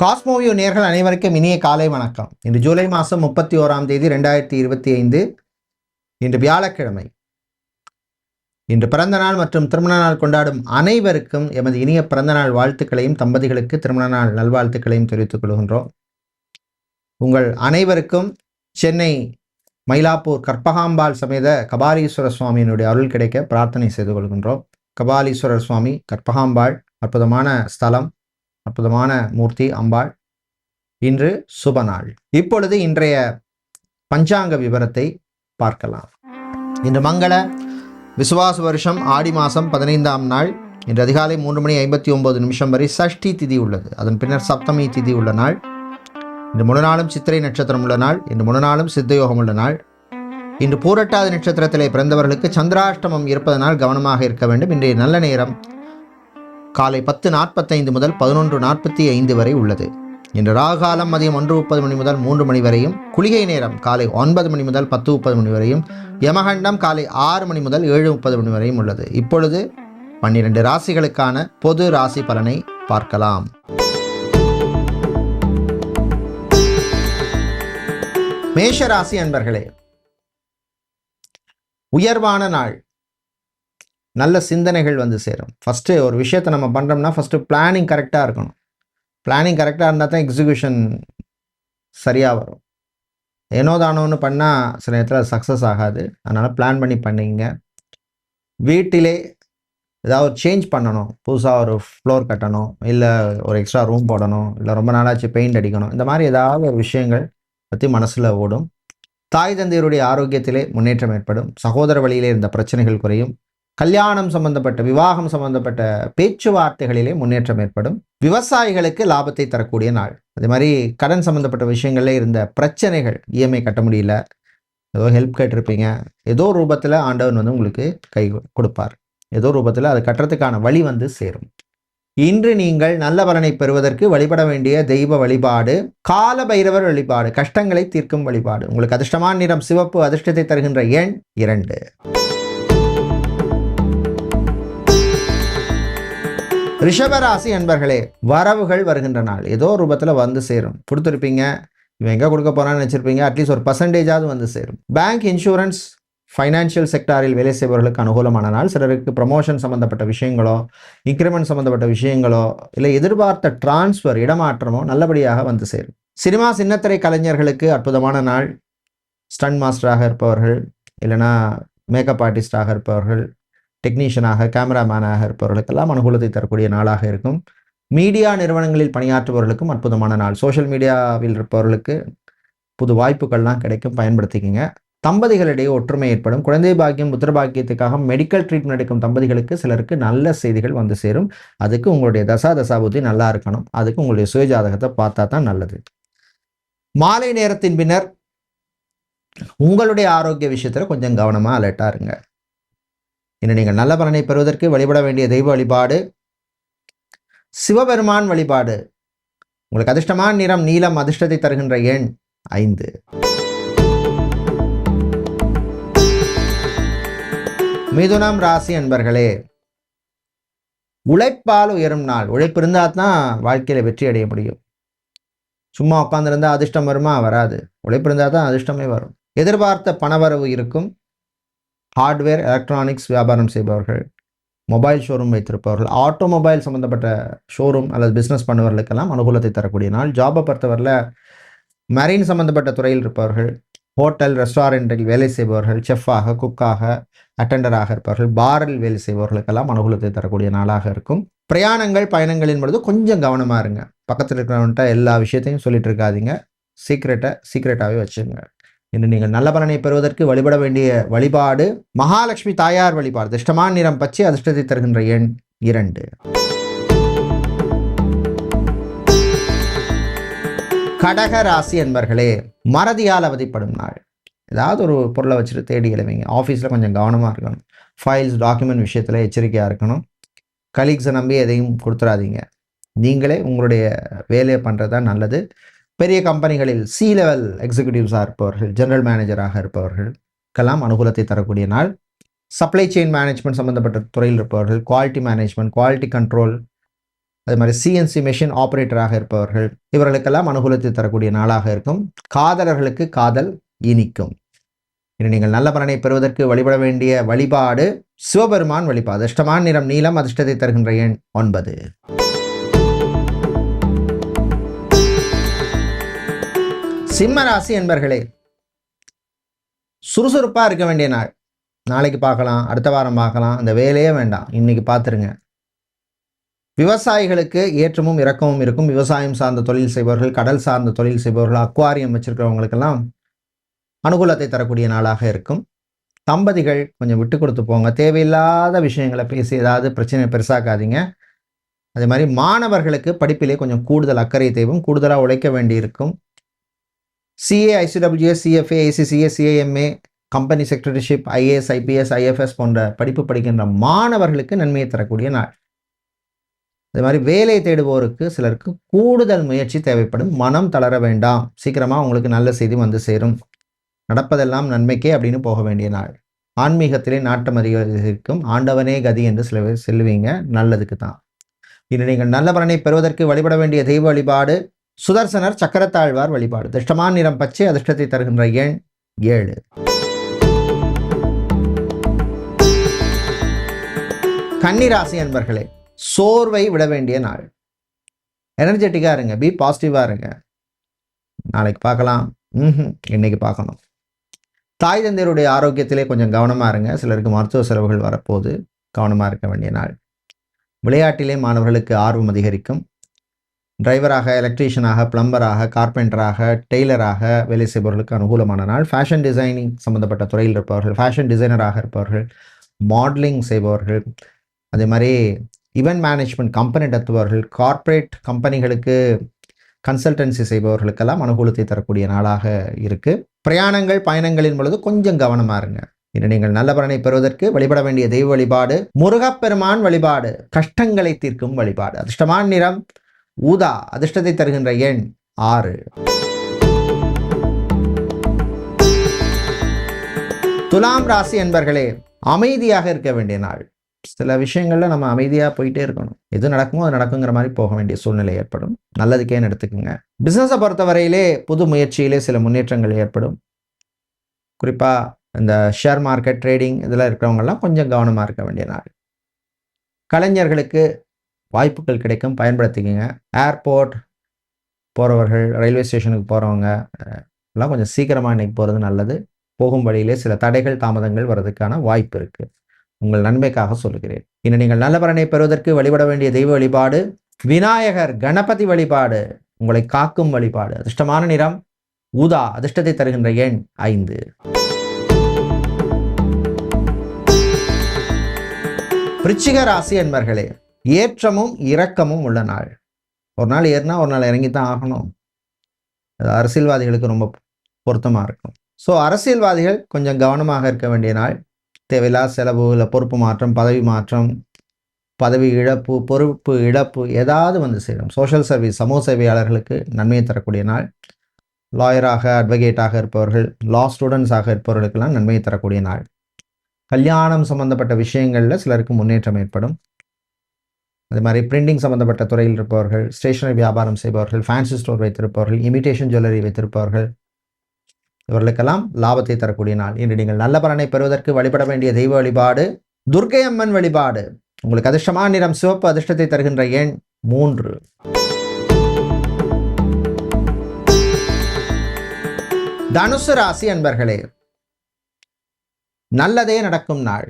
காஸ்மோவியோ நேர்கள் அனைவருக்கும் இனிய காலை வணக்கம். இன்று ஜூலை மாதம் முப்பத்தி ஓராம் தேதி ரெண்டாயிரத்தி இருபத்தி ஐந்து இன்று வியாழக்கிழமை. இன்று பிறந்த நாள் மற்றும் திருமண நாள் கொண்டாடும் அனைவருக்கும் எமது இனிய பிறந்த நாள் வாழ்த்துக்களையும் தம்பதிகளுக்கு திருமண நாள் நல்வாழ்த்துக்களையும் தெரிவித்துக் கொள்கின்றோம். உங்கள் அனைவருக்கும் சென்னை மயிலாப்பூர் கற்பகாம்பாள் சமேத கபாலீஸ்வரர் சுவாமியினுடைய அருள் கிடைக்க பிரார்த்தனை செய்து கொள்கின்றோம். கபாலீஸ்வரர் சுவாமி கற்பகாம்பாள் அற்புதமான ஸ்தலம். அற்புதமான மூர்த்தி அம்பாள். இன்று சுப நாள். இப்பொழுது இன்றைய பஞ்சாங்க விவரத்தை பார்க்கலாம். இன்று மங்கள விசுவாச வருஷம் ஆடி மாதம் பதினைந்தாம் நாள். இன்று அதிகாலை மூன்று மணி ஐம்பத்தி ஒன்பது நிமிஷம் வரை சஷ்டி திதி உள்ளது. அதன் பின்னர் சப்தமி திதி உள்ள நாள். இன்று முழு நாளும் சித்திரை நட்சத்திரம் உள்ள நாள். இன்று முழு நாளும் சித்தயோகம் உள்ள நாள். இன்று பூரட்டாதி நட்சத்திரத்திலே பிறந்தவர்களுக்கு சந்திராஷ்டமம் இருப்பதனால் கவனமாக இருக்க வேண்டும். இன்றைய நல்ல நேரம் காலை பத்து நாற்பத்தைந்து முதல் பதினொன்று நாற்பத்தி ஐந்து வரை உள்ளது. இன்று ராகாலம் மதியம் ஒன்று முப்பது மணி முதல் மூன்று மணி வரையும் குளிகை நேரம் காலை ஒன்பது மணி முதல் பத்து முப்பது மணி வரையும் யமகண்டம் காலை ஆறு மணி முதல் ஏழு முப்பது மணி வரையும் உள்ளது. இப்பொழுது பன்னிரண்டு ராசிகளுக்கான பொது ராசி பலனை பார்க்கலாம். மேஷ ராசி அன்பர்களே உயர்வான நாள். நல்ல சிந்தனைகள் வந்து சேரும். ஃபஸ்ட்டு ஒரு விஷயத்தை நம்ம பண்ணுறோம்னா ஃபஸ்ட்டு பிளானிங் கரெக்டாக இருக்கணும். பிளானிங் கரெக்டாக இருந்தால் தான் எக்ஸிக்யூஷன் சரியாக வரும். ஏனோ தானோன்னு பண்ணால் சில நேரத்தில் சக்ஸஸ் ஆகாது. அதனால் பிளான் பண்ணி பண்ணிங்க. வீட்டிலே ஏதாவது ஒரு சேஞ்ச் பண்ணணும். புதுசாக ஒரு ஃப்ளோர் கட்டணும். இல்லை ஒரு எக்ஸ்ட்ரா ரூம் போடணும். இல்லை ரொம்ப நாளாச்சு பெயிண்ட் அடிக்கணும். இந்த மாதிரி ஏதாவது ஒரு விஷயங்கள் பற்றி மனசில் ஓடும். தாய் தந்தையருடைய ஆரோக்கியத்திலே முன்னேற்றம் ஏற்படும். சகோதர வழியிலே இருந்த பிரச்சனைகள் குறையும். கல்யாணம் சம்பந்தப்பட்ட விவாகம் சம்பந்தப்பட்ட பேச்சுவார்த்தைகளிலே முன்னேற்றம் ஏற்படும். விவசாயிகளுக்கு லாபத்தை தரக்கூடிய நாள். அதே மாதிரி கடன் சம்பந்தப்பட்ட விஷயங்கள்ல இருந்த பிரச்சனைகள் இஎம்ஐ கட்ட முடியல ஏதோ ஹெல்ப் கேட்டிருப்பீங்க. ஏதோ ரூபத்தில் ஆண்டவன் வந்து உங்களுக்கு கை கொடுப்பார். ஏதோ ரூபத்தில் அது கட்டுறதுக்கான வழி வந்து சேரும். இன்று நீங்கள் நல்ல பலனை பெறுவதற்கு வழிபட வேண்டிய தெய்வ வழிபாடு கால பைரவர் வழிபாடு கஷ்டங்களை தீர்க்கும் வழிபாடு. உங்களுக்கு அதிர்ஷ்டமான நிறம் சிவப்பு அதிர்ஷ்டத்தை தருகின்ற எண் இரண்டு. ரிஷபராசி அன்பர்களே வரவுகள் வருகின்ற நாள் ஏதோ ரூபத்தில் வந்து சேரும். கொடுத்துருப்பீங்க இவன் எங்கே கொடுக்க போகிறான்னு நினச்சிருப்பீங்க அட்லீஸ்ட் ஒரு பர்சன்டேஜாவது வந்து சேரும். பேங்க் இன்சூரன்ஸ் ஃபைனான்ஷியல் செக்டாரில் வேலை செய்பவர்களுக்கு அனுகூலமான நாள் சிலருக்கு ப்ரமோஷன் சம்மந்தப்பட்ட விஷயங்களோ இன்க்ரிமெண்ட் சம்மந்தப்பட்ட விஷயங்களோ இல்லை எதிர்பார்த்த டிரான்ஸ்ஃபர் இடமாற்றமோ நல்லபடியாக வந்து சேரும். சினிமா சின்னத்திரை கலைஞர்களுக்கு அற்புதமான நாள். ஸ்டன் மாஸ்டராக இருப்பவர்கள் இல்லைனா மேக்கப் ஆர்டிஸ்டாக இருப்பவர்கள் டெக்னீஷியனாக கேமராமேனாக இருப்பவர்களுக்கெல்லாம் அனுகூலத்தை தரக்கூடிய நாளாக இருக்கும். மீடியா நிறுவனங்களில் பணியாற்றுபவர்களுக்கும் அற்புதமான நாள். சோஷியல் மீடியாவில் இருப்பவர்களுக்கு புது வாய்ப்புகள்லாம் கிடைக்கும். பயன்படுத்திக்கிங்க. தம்பதிகளிடையே ஒற்றுமை ஏற்படும். குழந்தை பாக்கியம் புத்திர பாக்கியத்துக்காக மெடிக்கல் ட்ரீட்மெண்ட் எடுக்கும் தம்பதிகளுக்கு சிலருக்கு நல்ல செய்திகள் வந்து சேரும். அதுக்கு உங்களுடைய தசா தசாபுத்தி நல்லா இருக்கணும். அதுக்கு உங்களுடைய சுயஜாதகத்தை பார்த்தா தான் நல்லது. மாலை நேரத்தின் பின்னர் உங்களுடைய ஆரோக்கிய விஷயத்தில் கொஞ்சம் கவனமாக அலர்ட்டாக இருங்க. இன்று நீங்கள் நல்ல பலனை பெறுவதற்கு வழிபட வேண்டிய தெய்வ வழிபாடு சிவபெருமான் வழிபாடு. உங்களுக்கு அதிர்ஷ்டமான நிறம் நீலம் அதிர்ஷ்டத்தை தருகின்ற எண் ஐந்து. மிதுனம் ராசி அன்பர்களே உழைப்பால் உயரும் நாள். உழைப்பு இருந்தால் தான் வாழ்க்கையில் வெற்றி அடைய முடியும். சும்மா உட்காந்துருந்தா அதிர்ஷ்டம் வருமா? வராது. உழைப்பு இருந்தால் தான் அதிர்ஷ்டமே வரும். எதிர்பார்த்த பணவரவு இருக்கும். ஹார்ட்வேர் எலக்ட்ரானிக்ஸ் வியாபாரம் செய்பவர்கள் மொபைல் ஷோரூம் வைத்திருப்பவர்கள் ஆட்டோமொபைல் சம்மந்தப்பட்ட ஷோரூம் அல்லது பிஸ்னஸ் பண்ணுவர்களுக்கெல்லாம் அனுகூலத்தை தரக்கூடிய நாள். ஜாபை பொறுத்தவரையில் மெரீன் சம்மந்தப்பட்ட துறையில் இருப்பவர்கள் ஹோட்டல் ரெஸ்டாரண்ட்டில் வேலை செய்பவர்கள் செஃப்பாக குக்காக அட்டெண்டராக இருப்பவர்கள் பாரில் வேலை செய்பவர்களுக்கெல்லாம் அனுகூலத்தை தரக்கூடிய நாளாக இருக்கும். பிரயாணங்கள் பயணங்களின் பொழுது கொஞ்சம் கவனமாக இருங்க. பக்கத்தில் இருக்கிறவன்ட்ட எல்லா விஷயத்தையும் சொல்லிட்டு இருக்காதீங்க. சீக்ரெட்டை சீக்ரெட்டாகவே வச்சுங்க. இன்று நீங்கள் நல்ல பலனை பெறுவதற்கு வழிபட வேண்டிய வழிபாடு மகாலட்சுமி தாயார் வழிபாடு. திஷ்டமான நிறம் பச்சை அதிர்ஷ்டத்தை தருகின்ற எண் இரண்டு. கடக ராசி என்பர்களே மறதியால் அவதிப்படும் நாள். ஏதாவது ஒரு பொருளை வச்சுட்டு தேடி எழுவீங்க. ஆஃபீஸில் கொஞ்சம் கவனமாக இருக்கணும். ஃபைல்ஸ் டாக்குமெண்ட் விஷயத்தில் எச்சரிக்கையாக இருக்கணும். கலீக்ஸை நம்பி எதையும் கொடுத்துடாதீங்க நீங்களே உங்களுடைய வேலையை பண்ணுறது தான் நல்லது. பெரிய கம்பெனிகளில் சி லெவல் எக்ஸிக்யூட்டிவ்ஸாக இருப்பவர்கள் ஜெனரல் மேனேஜராக இருப்பவர்களுக்கெல்லாம் அனுகூலத்தை தரக்கூடிய நாள். சப்ளை செயின் மேனேஜ்மெண்ட் சம்மந்தப்பட்ட துறையில் இருப்பவர்கள் குவாலிட்டி மேனேஜ்மெண்ட் குவாலிட்டி கண்ட்ரோல் அது மாதிரி சிஎன்சி மெஷின் ஆப்ரேட்டராக இருப்பவர்கள் இவர்களுக்கெல்லாம் அனுகூலத்தை தரக்கூடிய நாளாக இருக்கும். காதலர்களுக்கு காதல் இனிக்கும். இனி நீங்கள் நல்ல பலனை பெறுவதற்கு வழிபட வேண்டிய வழிபாடு சிவபெருமான் வழிபாடு. அதிர்ஷ்டமான நிறம் நீளம் அதிர்ஷ்டத்தை தருகின்ற எண் ஒன்பது. சிம்ம ராசி என்பர்களே சுறுசுறுப்பா இருக்க வேண்டிய நாள். நாளைக்கு பார்க்கலாம் அடுத்த வாரம் பார்க்கலாம் அந்த வேலையே வேண்டாம். இன்னைக்கு பார்த்துருங்க. விவசாயிகளுக்கு ஏற்றமும் இறக்கமும் இருக்கும். விவசாயம் சார்ந்த தொழில் செய்பவர்கள் கடல் சார்ந்த தொழில் செய்பவர்கள் அக்வாரியம் வச்சிருக்கிறவங்களுக்கெல்லாம் அனுகூலத்தை தரக்கூடிய நாளாக இருக்கும். தம்பதிகள் கொஞ்சம் விட்டு கொடுத்து போங்க. தேவையில்லாத விஷயங்களை பேசி ஏதாவது பிரச்சனை பெருசாக்காதீங்க. அதே மாதிரி மாணவர்களுக்கு படிப்பிலே கொஞ்சம் கூடுதல் அக்கறை தேவும் கூடுதலாக உழைக்க வேண்டியிருக்கும். CA ICWS CFA ICCA CAMA company secretaryship IAS IPS IFS போன்ற படிப்பு படிக்கின்ற மாணவர்களுக்கு நன்மையை தரக்கூடிய நாள். அதே மாதிரி வேலை தேடுவோருக்கு சிலருக்கு கூடுதல் முயற்சி தேவைப்படும். மனம் தளர வேண்டாம். சீக்கிரமாக உங்களுக்கு நல்ல செய்தி வந்து சேரும். நடப்பதெல்லாம் நன்மைக்கே அப்படின்னு போக வேண்டிய நாள். ஆன்மீகத்திலே நாட்டம் அதிகரிக்கும். ஆண்டவனே கதி என்று சில பேர் செல்வீங்க நல்லதுக்கு தான். இன்று நீங்கள் நல்ல பலனை பெறுவதற்கு வழிபட வேண்டிய தெய்வ வழிபாடு சுதர்சனர் சக்கரத்தாழ்வார் வழிபாடு. திஷ்டமான நிறம் பச்சை அதிர்ஷ்டத்தை தருகின்ற எண் ஏழு. கன்னிராசி அன்பர்களே சோர்வை விட வேண்டிய நாள். எனர்ஜெட்டிக்காக இருங்க பி பாசிட்டிவாக இருங்க. நாளைக்கு பார்க்கலாம். ம் இன்னைக்கு பார்க்கணும். தாய் தந்தையருடைய ஆரோக்கியத்திலே கொஞ்சம் கவனமாக இருங்க. சிலருக்கு மருத்துவ செலவுகள் வரப்போது கவனமாக இருக்க வேண்டிய நாள். விளையாட்டிலே மாணவர்களுக்கு ஆர்வம் அதிகரிக்கும். டிரைவராக எலக்ட்ரீஷியனாக பிளம்பராக கார்பெண்டராக டெய்லராக வேலை செய்பவர்களுக்கு அனுகூலமான நாள். ஃபேஷன் டிசைனிங் சம்மந்தப்பட்ட துறையில் இருப்பவர்கள் ஃபேஷன் டிசைனராக இருப்பவர்கள் மாடலிங் செய்பவர்கள் அதே மாதிரி இவெண்ட் மேனேஜ்மெண்ட் கம்பெனி நடத்துபவர்கள் கார்ப்பரேட் கம்பெனிகளுக்கு கன்சல்டன்சி செய்பவர்களுக்கெல்லாம் அனுகூலத்தை தரக்கூடிய நாளாக இருக்குது பிரயாணங்கள் பயணங்களின் பொழுது கொஞ்சம் கவனமா இருங்க. இன்று நீங்கள் நல்ல பலனை பெறுவதற்கு வழிபட வேண்டிய தெய்வ வழிபாடு முருகப்பெருமான் வழிபாடு கஷ்டங்களை தீர்க்கும் வழிபாடு அதிர்ஷ்டமான நிறம் ஊதா அதிர்ஷ்டத்தை தருகின்ற எண் ஆறு. துலாம் ராசி என்பர்களே அமைதியாக இருக்க வேண்டிய நாள். சில விஷயங்களில் நம்ம அமைதியாக போயிட்டே இருக்கணும். எது நடக்குமோ அது நடக்குங்கிற மாதிரி போக வேண்டிய சூழ்நிலை ஏற்படும். நல்லதுக்கேன்னு எடுத்துக்கோங்க. பிஸ்னஸை பொறுத்தவரையிலே புது முயற்சியிலே சில முன்னேற்றங்கள் ஏற்படும். குறிப்பாக இந்த ஷேர் மார்க்கெட் ட்ரேடிங் இதெல்லாம் இருக்கிறவங்கெல்லாம் கொஞ்சம் கவனமாக இருக்க வேண்டிய நாள். கலைஞர்களுக்கு வாய்ப்புகள் கிடைக்கும் பயன்படுத்திக்கங்க. ஏர்போர்ட் போகிறவர்கள் ரயில்வே ஸ்டேஷனுக்கு போகிறவங்க எல்லாம் கொஞ்சம் சீக்கிரமாக இன்னைக்கு போகிறது நல்லது. போகும் வழியிலே சில தடைகள் தாமதங்கள் வர்றதுக்கான வாய்ப்பு இருக்குது உங்கள் நன்மைக்காக சொல்லுகிறேன். இன்னும் நீங்கள் நல்ல பலனை பெறுவதற்கு வழிபட வேண்டிய தெய்வ வழிபாடு விநாயகர் கணபதி வழிபாடு உங்களை காக்கும் வழிபாடு. அதிர்ஷ்டமான நிறம் ஊதா அதிர்ஷ்டத்தை தருகின்ற எண் ஐந்து. விருச்சிக ராசி என்பர்களே ஏற்றமும் இரக்கமும் உள்ள நாள். ஒரு நாள் ஏறினா ஒரு நாள் இறங்கி தான் ஆகணும். அது அரசியல்வாதிகளுக்கு ரொம்ப பொருத்தமாக இருக்கும். ஸோ அரசியல்வாதிகள் கொஞ்சம் கவனமாக இருக்க வேண்டிய நாள். தேவையில்லாத செலவு இல்லை பொறுப்பு மாற்றம் பதவி மாற்றம் பதவி இழப்பு பொறுப்பு இழப்பு ஏதாவது வந்து சேரும். சோஷியல் சர்வீஸ் சமூக சேவையாளர்களுக்கு நன்மையை தரக்கூடிய நாள். லாயராக அட்வொகேட்டாக இருப்பவர்கள் லா ஸ்டூடெண்ட்ஸாக இருப்பவர்களுக்கெல்லாம் நன்மையை தரக்கூடிய நாள். கல்யாணம் சம்பந்தப்பட்ட விஷயங்களில் சிலருக்கு முன்னேற்றம் ஏற்படும். அது மாதிரி பிரிண்டிங் சம்மந்தப்பட்ட துறையில் இருப்பவர்கள் ஸ்டேஷனரி வியாபாரம் செய்பவர்கள் ஃபேன்சி ஸ்டோர் வைத்திருப்பவர்கள் இமிடேஷன் ஜுவல்லரி வைத்திருப்பவர்கள். இவர்களுக்கெல்லாம் லாபத்தை தரக்கூடிய நாள். இன்று நீங்கள் நல்ல பலனை பெறுவதற்கு வழிபட வேண்டிய தெய்வ வழிபாடு துர்க்கை அம்மன் வழிபாடு. உங்களுக்கு அதிர்ஷ்டமான நிறம் சிவப்பு அதிர்ஷ்டத்தை தருகின்ற எண் மூன்று. தனுசு ராசி அன்பர்களே நல்லதே நடக்கும் நாள்.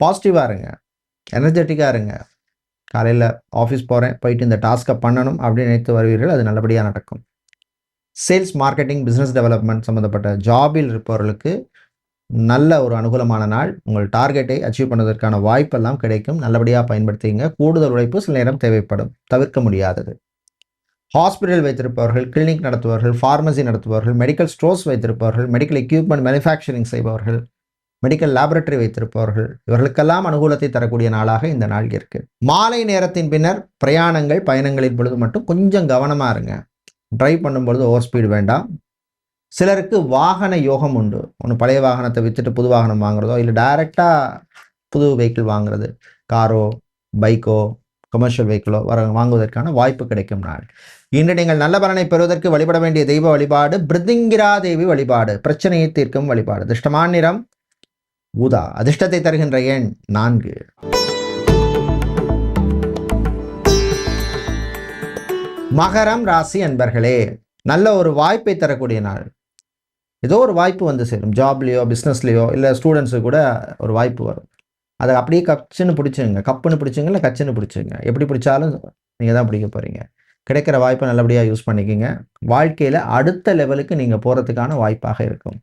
பாசிட்டிவாக இருங்க. எனர்ஜெட்டிக்காக இருங்க. காலையில் ஆஃபீஸ் போகிறேன் போயிட்டு இந்த டாஸ்க்கை பண்ணணும் அப்படின்னு நினைத்து வருவீர்கள் அது நல்லபடியாக நடக்கும். சேல்ஸ் மார்க்கெட்டிங் பிஸ்னஸ் டெவலப்மெண்ட் சம்மந்தப்பட்ட ஜாபில் இருப்பவர்களுக்கு நல்ல ஒரு அனுகூலமான நாள். உங்கள் டார்கெட்டை அச்சீவ் பண்ணுவதற்கான வாய்ப்பெல்லாம் கிடைக்கும். நல்லபடியாக பயன்படுத்திங்க. கூடுதல் உழைப்பு சில நேரம் தேவைப்படும். தவிர்க்க முடியாதது. ஹாஸ்பிட்டல் வைத்திருப்பவர்கள் கிளினிக் நடத்துபவர்கள் ஃபார்மசி நடத்துபவர்கள் மெடிக்கல் ஸ்டோர்ஸ் வைத்திருப்பவர்கள் மெடிக்கல் எக்யூப்மெண்ட் மேனுஃபேக்சரிங் செய்பவர்கள் மெடிக்கல் லேபரட்டரி வைத்திருப்பவர்கள் இவர்களுக்கெல்லாம் அனுகூலத்தை தரக்கூடிய நாளாக இந்த நாள் இருக்கு. மாலை நேரத்தின் பின்னர் பிரயாணங்கள் பயணங்களின் பொழுது மட்டும் கொஞ்சம் கவனமாக இருங்க. டிரைவ் பண்ணும்பொழுது ஓவர் ஸ்பீடு வேண்டாம். சிலருக்கு வாகன யோகம் உண்டு. ஒன்று பழைய வாகனத்தை விற்றுட்டு புது வாகனம் வாங்குறதோ இல்லை டைரெக்டாக புது வெஹிக்கிள் வாங்குறது காரோ பைக்கோ கமர்ஷியல் வெஹிக்கிளோ வர வாங்குவதற்கான வாய்ப்பு கிடைக்கும் நாள். இன்று நீங்கள் நல்ல பலனை பெறுவதற்கு வழிபட வேண்டிய தெய்வ வழிபாடு பிருதிங்கிரா தேவி வழிபாடு பிரச்சனையை தீர்க்கும் வழிபாடு. திருஷ்டமான நிறம் ஊதா. அதிர்ஷ்டத்தை தருகின்ற எண் நான்கு. மகரம் ராசி அன்பர்களே நல்ல ஒரு வாய்ப்பை தரக்கூடிய நாள். ஏதோ ஒரு வாய்ப்பு வந்து சேரும். ஜாப்லேயோ பிஸ்னஸ்லேயோ இல்லை ஸ்டூடெண்ட்ஸு கூட ஒரு வாய்ப்பு வரும். அதை அப்படியே கச்சுன்னு பிடிச்சிங்க கப்புன்னு பிடிச்சிங்க இல்லை கச்சுன்னு பிடிச்சிங்க எப்படி பிடிச்சாலும் நீங்கள் தான் பிடிக்க போகிறீங்க கிடைக்கிற வாய்ப்பை நல்லபடியாக யூஸ் பண்ணிக்கிங்க. வாழ்க்கையில் அடுத்த லெவலுக்கு நீங்கள் போகிறதுக்கான வாய்ப்பாக இருக்கும்.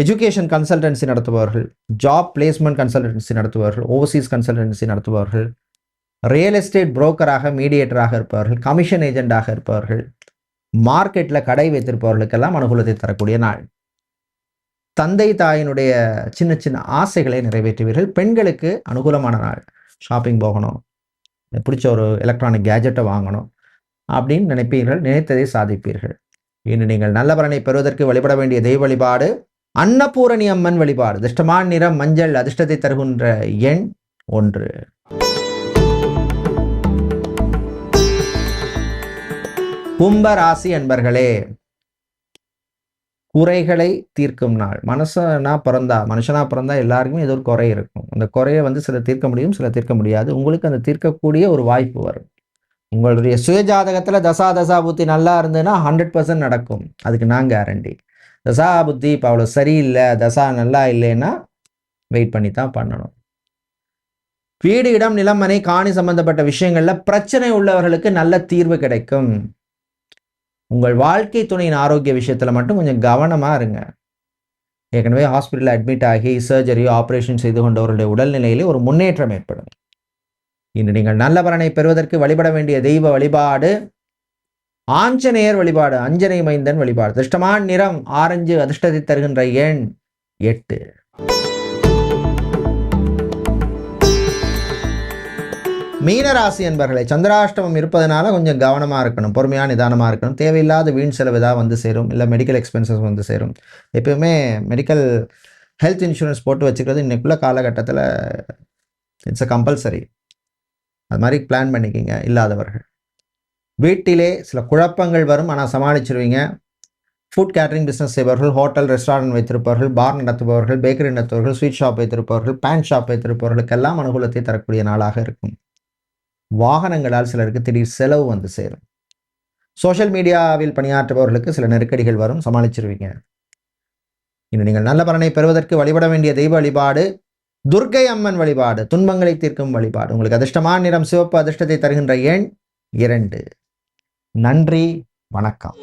எஜுகேஷன் கன்சல்டன்சி நடத்துபவர்கள் ஜாப் பிளேஸ்மெண்ட் கன்சல்டன்சி நடத்துபவர்கள் ஓவர்சீஸ் கன்சல்டன்சி நடத்துபவர்கள் ரியல் எஸ்டேட் புரோக்கராக மீடியேட்டராக இருப்பவர்கள் கமிஷன் ஏஜெண்டாக இருப்பவர்கள் மார்க்கெட்டில் கடை வைத்திருப்பவர்களுக்கெல்லாம் அனுகூலத்தை தரக்கூடிய நாள். தந்தை தாயினுடைய சின்ன சின்ன ஆசைகளை நிறைவேற்றுவீர்கள். பெண்களுக்கு அனுகூலமான நாள். ஷாப்பிங் போகணும். பிடிச்ச ஒரு எலக்ட்ரானிக் கேஜெட்டை வாங்கணும் அப்படின்னு நினைப்பீர்கள் நினைத்ததை சாதிப்பீர்கள். இன்று நீங்கள் நல்ல பலனை பெறுவதற்கு வழிபட வேண்டிய தெய்வ வழிபாடு அன்னபூரணி அம்மன் வழிபாடு. அதிர்ஷ்டமான நிறம் மஞ்சள் அதிர்ஷ்டத்தை தருகின்ற எண் ஒன்று. கும்ப ராசி அன்பர்களே குறைகளை தீர்க்கும் நாள். மனசனா பிறந்தா மனுஷனா பிறந்தா எல்லாருக்குமே ஏதோ ஒரு குறை இருக்கும். அந்த குறையை வந்து சில தீர்க்க முடியும் சில தீர்க்க முடியாது. உங்களுக்கு அந்த தீர்க்கக்கூடிய ஒரு வாய்ப்பு வரும். உங்களுடைய சுயஜாதகத்தில் தசா தசா புத்தி நல்லா இருந்ததுன்னா ஹண்ட்ரட் பர்சன்ட் நடக்கும். அதுக்கு நான் கேரண்டி தசா புத்தி இப்போ அவ்வளோ சரியில்லை தசா நல்லா இல்லைன்னா வெயிட் பண்ணி தான் பண்ணணும். வீடு இடம் நிலமனை காணி சம்பந்தப்பட்ட விஷயங்களில் பிரச்சனை உள்ளவர்களுக்கு நல்ல தீர்வு கிடைக்கும். உங்கள் வாழ்க்கை துணையின் ஆரோக்கிய விஷயத்தில் மட்டும் கொஞ்சம் கவனமாக இருங்க. ஏற்கனவே ஹாஸ்பிட்டலில் அட்மிட் ஆகி சர்ஜரியோ ஆப்ரேஷன் செய்து கொண்டவர்களுடைய உடல்நிலையிலே ஒரு முன்னேற்றம் ஏற்படும். இன்று நீங்கள் நல்ல பலனை பெறுவதற்கு வழிபட வேண்டிய தெய்வ வழிபாடு ஆஞ்சநேயர் வழிபாடு அஞ்சனை மைந்தன் வழிபாடு. அதிர்ஷ்டமான நிறம் ஆரஞ்சு அதிர்ஷ்டத்தை தருகின்ற எண் எட்டு. மீனராசி என்பர்களை சந்திராஷ்டமம் இருப்பதனால கொஞ்சம் கவனமாக இருக்கணும் பொறுமையாக நிதானமாக இருக்கணும். தேவையில்லாத வீண் செலவு ஏதாவது வந்து சேரும் இல்லை மெடிக்கல் எக்ஸ்பென்சஸ் வந்து சேரும். எப்பயுமே மெடிக்கல் ஹெல்த் இன்சூரன்ஸ் போட்டு வச்சுக்கிறது இன்னைக்குள்ள காலகட்டத்தில் இட்ஸ் அ கம்பல்சரி அது மாதிரி பிளான் பண்ணிக்கிங்க இல்லாதவர்கள். வீட்டிலே சில குழப்பங்கள் வரும் ஆனால் சமாளிச்சிருவீங்க. ஃபுட் கேட்டரிங் பிஸ்னஸ் செய்பவர்கள் ஹோட்டல் ரெஸ்டாரண்ட் வைத்திருப்பவர்கள் பார் நடத்துபவர்கள் பேக்கரி நடத்துபவர்கள் ஸ்வீட் ஷாப் வைத்திருப்பவர்கள் பேண்ட் ஷாப் வைத்திருப்பவர்களுக்கெல்லாம் அனுகூலத்தை தரக்கூடிய நாளாக இருக்கும். வாகனங்களால் சிலருக்கு திடீர் செலவு வந்து சேரும். சோஷியல் மீடியாவில் பணியாற்றுபவர்களுக்கு சில நெருக்கடிகள் வரும் சமாளிச்சிருவீங்க. இன்று நீங்கள் நல்ல பலனை பெறுவதற்கு வழிபட வேண்டிய தெய்வ வழிபாடு துர்க்கை அம்மன் வழிபாடு துன்பங்களை தீர்க்கும் வழிபாடு. உங்களுக்கு அதிர்ஷ்டமான நிறம் சிவப்பு அதிர்ஷ்டத்தை தருகின்ற எண் இரண்டு. நன்றி வணக்கம்.